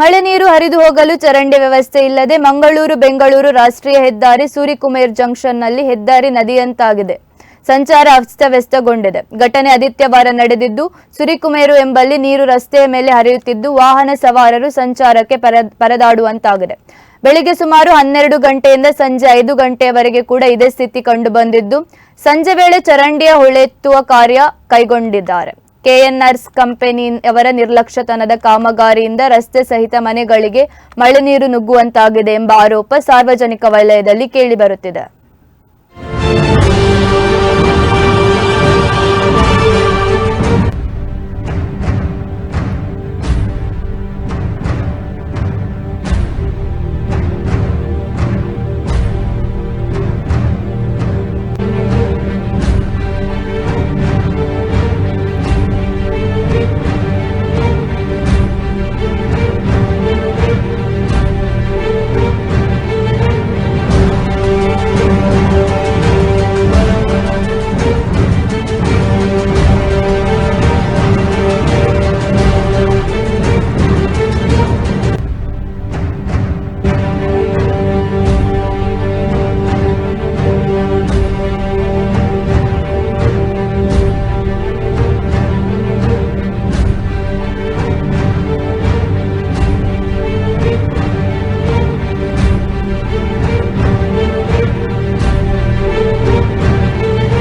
ಮಳೆ ನೀರು ಹರಿದು ಹೋಗಲು ಚರಂಡಿ ವ್ಯವಸ್ಥೆ ಇಲ್ಲದೆ ಮಂಗಳೂರು, ಬೆಂಗಳೂರು ರಾಷ್ಟ್ರೀಯ ಹೆದ್ದಾರಿ ಸೂರಿಕುಮೇರ್ ಜಂಕ್ಷನ್ನಲ್ಲಿ ಹೆದ್ದಾರಿ ನದಿಯಂತಾಗಿದೆ. ಸಂಚಾರ ಅಸ್ತವ್ಯಸ್ತಗೊಂಡಿದೆ. ಘಟನೆ ಆದಿತ್ಯವಾರ ನಡೆದಿದ್ದು, ಸುರಿಕುಮೇರು ಎಂಬಲ್ಲಿ ನೀರು ರಸ್ತೆಯ ಮೇಲೆ ಹರಿಯುತ್ತಿದ್ದು, ವಾಹನ ಸವಾರರು ಸಂಚಾರಕ್ಕೆ ಪರ, ಪರದಾಡುವಂತಾಗಿದೆ. ಬೆಳಿಗ್ಗೆ ಸುಮಾರು ಹನ್ನೆರಡು ಗಂಟೆಯಿಂದ ಸಂಜೆ ಐದು ಗಂಟೆಯವರೆಗೆ ಕೂಡ ಇದೇ ಸ್ಥಿತಿ ಕಂಡುಬಂದಿದ್ದು, ಸಂಜೆ ವೇಳೆ ಚರಂಡಿಯ ಹೊಳೆತ್ತುವ ಕಾರ್ಯ ಕೈಗೊಂಡಿದ್ದಾರೆ. ಕೆಎನ್ಆರ್ಸ್ ಕಂಪನಿ ಅವರ ನಿರ್ಲಕ್ಷ್ಯತನದ ಕಾಮಗಾರಿಯಿಂದ ರಸ್ತೆ ಸಹಿತ ಮನೆಗಳಿಗೆ ಮಳೆ ನೀರು ನುಗ್ಗುವಂತಾಗಿದೆ ಎಂಬ ಆರೋಪ ಸಾರ್ವಜನಿಕ ವಲಯದಲ್ಲಿ ಕೇಳಿಬರುತ್ತಿದೆ